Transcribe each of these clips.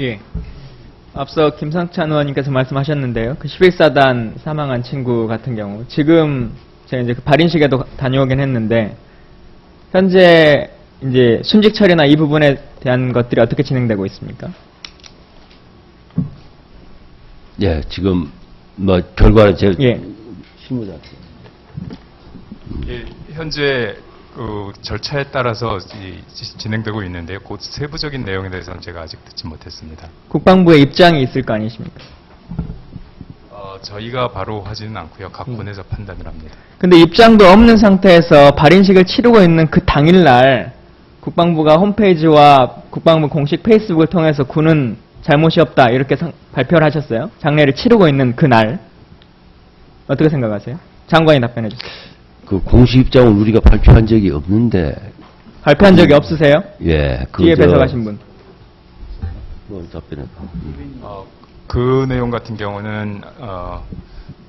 예. 앞서 김상찬 의원님께서 말씀하셨는데요. 그 11사단 사망한 친구 같은 경우 지금 제가 이제 그 발인식에도 다녀오긴 했는데 현재 이제 순직 처리나 이 부분에 대한 것들이 어떻게 진행되고 있습니까? 예, 지금 뭐 결과는 제 예. 실무자한테. 예, 현재 그 절차에 따라서 이 진행되고 있는데요. 그 세부적인 내용에 대해서는 제가 아직 듣지 못했습니다. 국방부의 입장이 있을 거 아니십니까? 어, 저희가 바로 하지는 않고요. 각 군에서 판단을 합니다. 근데 입장도 없는 상태에서 발인식을 치르고 있는 그 당일날 국방부가 홈페이지와 국방부 공식 페이스북을 통해서 군은 잘못이 없다 이렇게 상- 발표를 하셨어요. 장례를 치르고 있는 그날 어떻게 생각하세요? 장관이 답변해 주세요. 그 공식 입장을 우리가 발표한 적이 없는데, 발표한 적이 없으세요? 예, 그 뒤에 저- 배석하신 분. 뭐 답변해. 어, 그 내용 같은 경우는 어,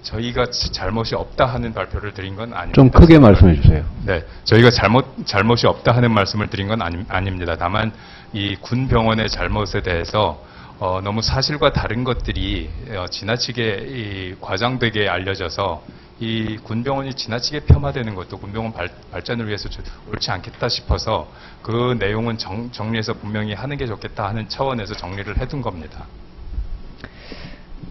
저희가 자- 잘못이 없다 하는 발표를 드린 건 아닙니다. 좀 크게 말씀해 주세요. 네, 저희가 잘못 잘못이 없다 하는 말씀을 드린 건 아니, 아닙니다. 다만 이 군 병원의 잘못에 대해서 어, 너무 사실과 다른 것들이 어, 지나치게 이 과장되게 알려져서 이 군병원이 지나치게 폄하되는 것도 군병원 발, 발전을 위해서 좀 옳지 않겠다 싶어서 그 내용은 정, 정리해서 분명히 하는 게 좋겠다 하는 차원에서 정리를 해둔 겁니다.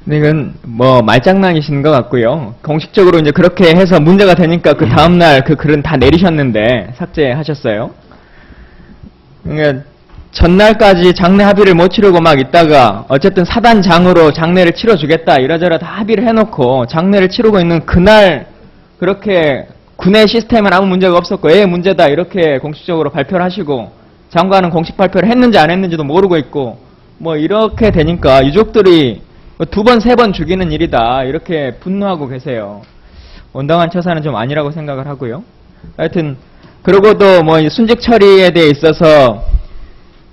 이건 뭐 말장난이신 것 같고요. 공식적으로 이제 그렇게 해서 문제가 되니까 그 다음날 그 글은 다 내리셨는데 삭제하셨어요. 그러니까 전날까지 장례 합의를 못 치르고 막 있다가 어쨌든 사단장으로 장례를 치러주겠다 이러저러 다 합의를 해놓고 장례를 치르고 있는 그날 그렇게 군의 시스템은 아무 문제가 없었고 애 문제다 이렇게 공식적으로 발표를 하시고 장관은 공식 발표를 했는지 안 했는지도 모르고 있고 뭐 이렇게 되니까 유족들이 두 번, 세번 죽이는 일이다 이렇게 분노하고 계세요. 온당한 처사는 좀 아니라고 생각을 하고요. 하여튼 그러고도 뭐이 순직 처리에 대해 있어서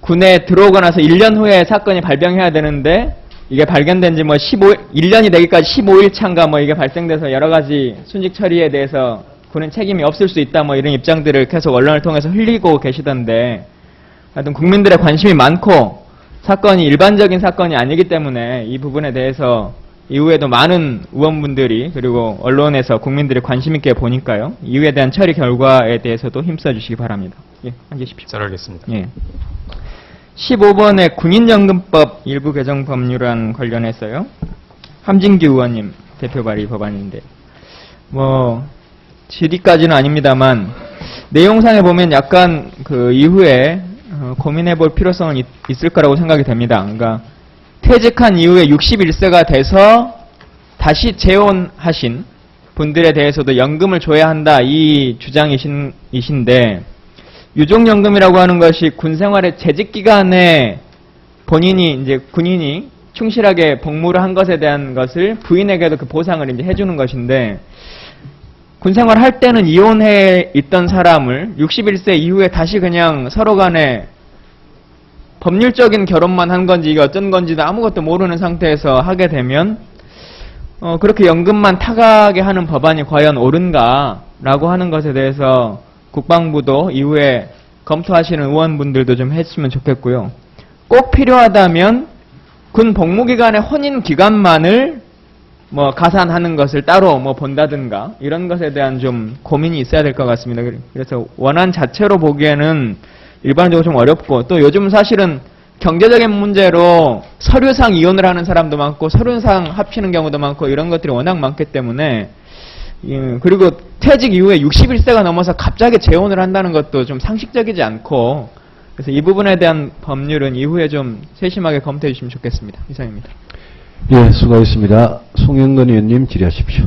군에 들어오고 나서 1년 후에 사건이 발병해야 되는데 이게 발견된 지 뭐 15, 1년이 되기까지 15일 차인가 뭐 이게 발생돼서 여러 가지 순직 처리에 대해서 군은 책임이 없을 수 있다 뭐 이런 입장들을 계속 언론을 통해서 흘리고 계시던데 하여튼 국민들의 관심이 많고 사건이 일반적인 사건이 아니기 때문에 이 부분에 대해서 이후에도 많은 의원분들이 그리고 언론에서 국민들이 관심 있게 보니까요. 이후에 대한 처리 결과에 대해서도 힘써 주시기 바랍니다. 예, 앉으십시오. 잘 알겠습니다. 예. 15번의 군인연금법 일부 개정 법률안 관련해서요. 함진규 의원님 대표 발의 법안인데 뭐 질의까지는 아닙니다만 내용상에 보면 약간 그 이후에 어, 고민해 볼 필요성은 있, 있을 거라고 생각이 됩니다. 그러니까 퇴직한 이후에 61세가 돼서 다시 재혼하신 분들에 대해서도 연금을 줘야 한다 이 주장이신 이신데 유족연금이라고 하는 것이 군 생활의 재직 기간에 본인이 이제 군인이 충실하게 복무를 한 것에 대한 것을 부인에게도 그 보상을 이제 해주는 것인데 군 생활 할 때는 이혼해 있던 사람을 61세 이후에 다시 그냥 서로 간에 법률적인 결혼만 한 건지 이게 어쩐 건지도 아무것도 모르는 상태에서 하게 되면 어, 그렇게 연금만 타가게 하는 법안이 과연 옳은가라고 하는 것에 대해서 국방부도 이후에 검토하시는 의원분들도 좀 했으면 좋겠고요. 꼭 필요하다면 군 복무 기간의 혼인 기간만을 뭐 가산하는 것을 따로 뭐 본다든가 이런 것에 대한 좀 고민이 있어야 될 것 같습니다. 그래서 원안 자체로 보기에는 일반적으로 좀 어렵고 또 요즘 사실은 경제적인 문제로 서류상 이혼을 하는 사람도 많고 서류상 합치는 경우도 많고 이런 것들이 워낙 많기 때문에 예, 그리고 퇴직 이후에 61세가 넘어서 갑자기 재혼을 한다는 것도 좀 상식적이지 않고 그래서 이 부분에 대한 법률은 이후에 좀 세심하게 검토해 주시면 좋겠습니다. 이상입니다. 예, 수고하셨습니다. 송영건 의원님 질의하십시오.